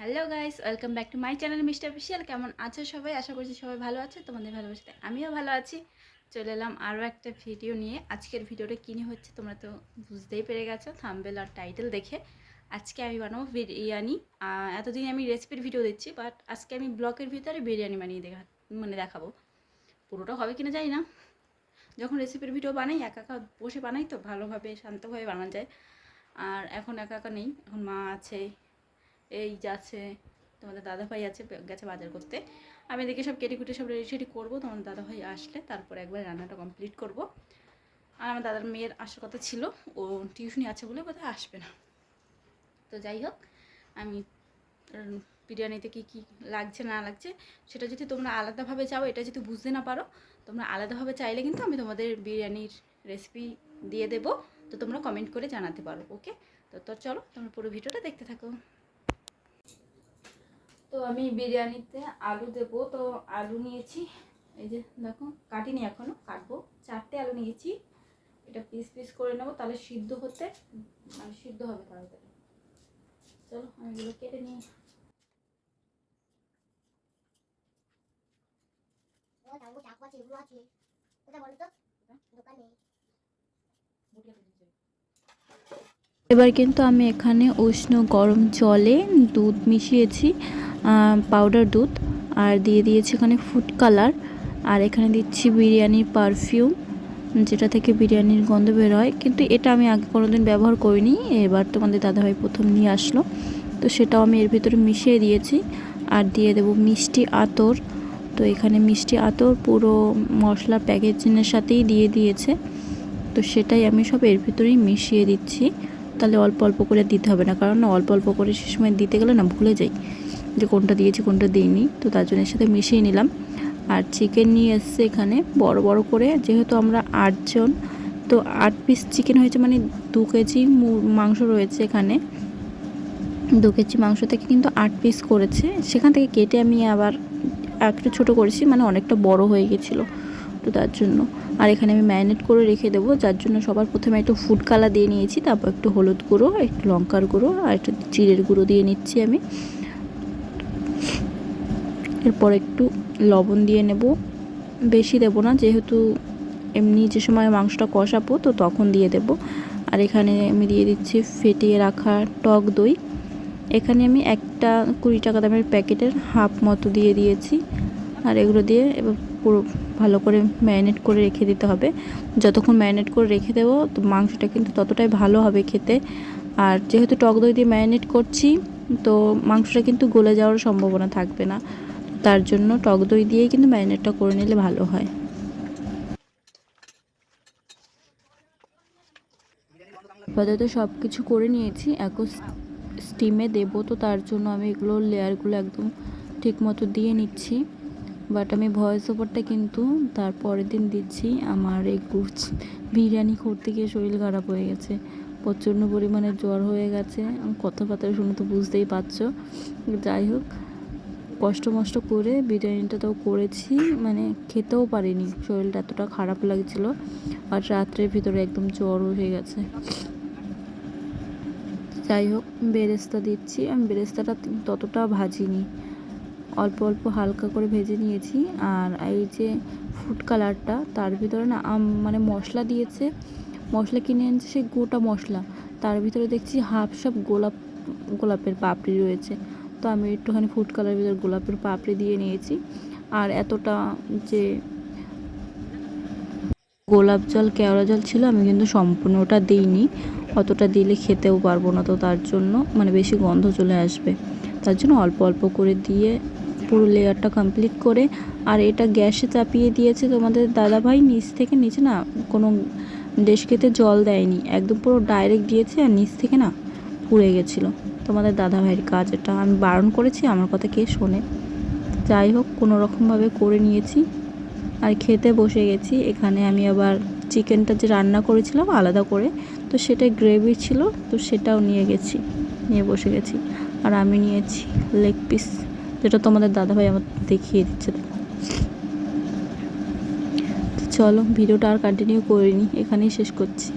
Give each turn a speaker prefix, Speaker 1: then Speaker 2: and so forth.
Speaker 1: Hello guys welcome back to my channel mister official কেমন আছো সবাই? আশা করছি সবাই ভালো আছে, তোমাদের ভালোবাসাতে আমিও ভালো আছি। চলে এলাম আরও একটা ভিডিও নিয়ে। আজকের ভিডিওটা কিনে হচ্ছে তোমরা তো বুঝতেই পেরে গেছো। থাম্বেল আর টাইটেল দেখে আজকে আমি বানাবো বিরিয়ানি। এতদিন আমি রেসিপির ভিডিও দিচ্ছি বাট আজকে আমি ব্লগের ভিতরে বিরিয়ানি বানিয়ে দেখা মানে দেখাবো। পুরোটা হবে কিনা জানি না। যখন রেসিপির ভিডিও বানাই, একা একা বসে বানাই তো ভালোভাবে, শান্তভাবে বানানো যায়। আর এখন একা একা নেই। এখন মা আছে এই যাচ্ছে তোমাদের দাদাভাই আছে গেছে বাজার করতে। আমি এদিকে সব কেটে কুটে সব রেডি সেডি করব তোমার দাদাভাই আসলে তারপর একবার রান্নাটা কমপ্লিট করব। আর আমার দাদার মেয়ের আসার কথা ছিল, ও টিউশনি আছে বলে বোধহয় আসবে না। তো যাই হোক, আমি বিরিয়ানিতে কী কী লাগছে, না লাগছে, সেটা যদি তোমরা আলাদাভাবে চাও, এটা যদি বুঝতে না পারো, তোমরা আলাদাভাবে চাইলে কিন্তু আমি তোমাদের বিরিয়ানির রেসিপি দিয়ে দেবো। তো তোমরা কমেন্ট করে জানাতে পারো ওকে তো তো চলো, তোমরা পুরো ভিডিওটা দেখতে থাকো। তো আমি বিরিয়ানিতে আলু দেব। তো আলু নিয়েছি। এই যে দেখো, কাটিনি এখনও, কাটবো। চারটে আলু নিয়েছি। এটা পিস পিস করে নেব, তাহলে সিদ্ধ হতে মানে সিদ্ধ হবে তাড়াতাড়ি। চলো, আমি এগুলো কেটে নিই।
Speaker 2: এবার কিন্তু আমি এখানে উষ্ণ গরম জলে দুধ মিশিয়েছি। পাউডার দুধ, আর দিয়ে দিয়েছি এখানে ফুড কালার আর এখানে দিচ্ছি বিরিয়ানির পারফিউম যেটা থেকে বিরিয়ানির গন্ধ বের হয় কিন্তু এটা আমি আগে কোনোদিন ব্যবহার করিনি, এবার তোমাদের দাদাভাই প্রথম নিয়ে আসলো। তো সেটাও আমি এর ভিতরে মিশিয়ে দিয়েছি, আর দিয়ে দেবো মিষ্টি আতর। তো এখানে মিষ্টি আতর পুরো মশলা প্যাকেজিংয়ের সাথেই দিয়ে দিয়েছে। তো সেটাই আমি সব এর ভিতরেই মিশিয়ে দিচ্ছি। তাহলে অল্প অল্প করে দিতে হবে না, কারণ অল্প অল্প করে সে সময় দিতে গেলে না ভুলে যাই। যে কোনটা দিয়েছি, কোনটা দিইনি। তো তার জন্য এর সাথে মিশিয়ে নিলাম। আর চিকেন নিয়ে এসছে এখানে বড় বড় করে। যেহেতু আমরা আটজন তো আট পিস চিকেন হয়েছে মানে দু কেজি মাংস রয়েছে এখানে। দু কেজি মাংস থেকে কিন্তু আট পিস করেছে। সেখান থেকে কেটে আমি আবার একটু ছোটো করেছি মানে অনেকটা বড় হয়ে গেছিল। তো তার জন্য। আর এখানে আমি ম্যারিনেট করে রেখে দেবো। যার জন্য সবার প্রথমে একটু ফুড কালার দিয়ে নিয়েছি। তারপর একটু হলুদ গুঁড়ো, একটু লঙ্কার গুঁড়ো, আর একটু জিরের গুঁড়ো দিয়ে নিচ্ছি আমি। এরপর একটু লবণ দিয়ে নেব। বেশি দেব না, যেহেতু এমনি যে সময় মাংসটা কষাবো, তো তখন দিয়ে দেব। আর এখানে আমি দিয়ে দিচ্ছি ফেটিয়ে রাখা টক দই। এখানে আমি একটা কুড়ি টাকা দামের প্যাকেটের হাফ মতো দিয়ে দিয়েছি। আর এগুলো দিয়ে এবার পুরো ভালো করে ম্যারিনেট করে রেখে দিতে হবে। যতক্ষণ ম্যারিনেট করে রেখে দেবো, তো মাংসটা কিন্তু ততটাই ভালো হবে খেতে। আর যেহেতু টক দই দিয়ে ম্যারিনেট করছি, তো মাংসটা কিন্তু গলে যাওয়ার সম্ভাবনা থাকবে না। তার জন্য টক দই দিয়েই কিন্তু ম্যারিনেটটা করে নিলে ভালো হয়। আপাতত সব কিছু করে নিয়েছি, এখন স্টিমে দেবো, তো তার জন্য আমি এগুলো লেয়ারগুলো একদম ঠিক মতো দিয়ে নিচ্ছি। বাট আমি ভয়েস ওভারটা কিন্তু তার পরের দিন দিচ্ছি। আমার এই বিরিয়ানি করতে গিয়ে শরীর খারাপ হয়ে গেছে, প্রচণ্ড পরিমাণে জ্বর হয়ে গেছে। কথাবার্তা শুনে তো বুঝতেই পারছ। যাই হোক কষ্ট মষ্ট করে বিরিয়ানিটা তো করেছি মানে খেতেও পারিনি। শরীরটা এতটা খারাপ লাগছিল আর রাত্রের ভিতরে একদম জ্বর হয়ে গেছে। যাই হোক, বেরেস্তা দিচ্ছি। আমি বেরেস্তাটা ততটা ভাজিনি। অল্প অল্প হালকা করে ভেজে নিয়েছি আর এই যে ফুড কালারটা তার ভিতরে না আম মানে মশলা দিয়েছে। মশলা কিনে এনেছে সেই গোটা মশলা। তার ভিতরে দেখছি হাফ সব গোলাপ, গোলাপের পাপড়ি রয়েছে। তো আমি একটুখানি ফুড কালারের ভিতরে গোলাপের পাপড়ি দিয়ে নিয়েছি। আর এতটা যে গোলাপ জল, কেওড়া জল ছিল, আমি কিন্তু সম্পূর্ণ ওটা দিইনি। অতটা দিলে খেতেও পারব না তো তার জন্য মানে বেশি গন্ধ চলে আসবে। তার জন্য অল্প অল্প করে দিয়ে পুরো লেয়ারটা কমপ্লিট করে, আর এটা গ্যাসে চাপিয়ে দিয়েছে তোমাদের দাদাভাই, নিচ থেকে নিচে না, কোনো ডেস্কেতে জল দেয়নি। একদম পুরো ডাইরেক্ট দিয়েছে আর নিচ থেকে না পুড়ে গেছিল। তোমাদের দাদাভাইয়ের কাজ এটা আমি বারণ করেছি, আমার কথা কে শোনে? যাই হোক, কোনো রকমভাবে করে নিয়েছি। আর খেতে বসে গেছি। এখানে আমি আবার চিকেনটা যে রান্না করেছিলাম আলাদা করে, তো সেটা গ্রেভি ছিল, তো সেটাও নিয়ে গেছি, নিয়ে বসে গেছি। আর আমি নিয়েছি লেগ পিস, যেটা তোমাদের দাদাভাই আমার দেখিয়ে দিচ্ছে। চলো, ভিডিওটা আর কন্টিনিউ করিনি, এখানেই শেষ করছি।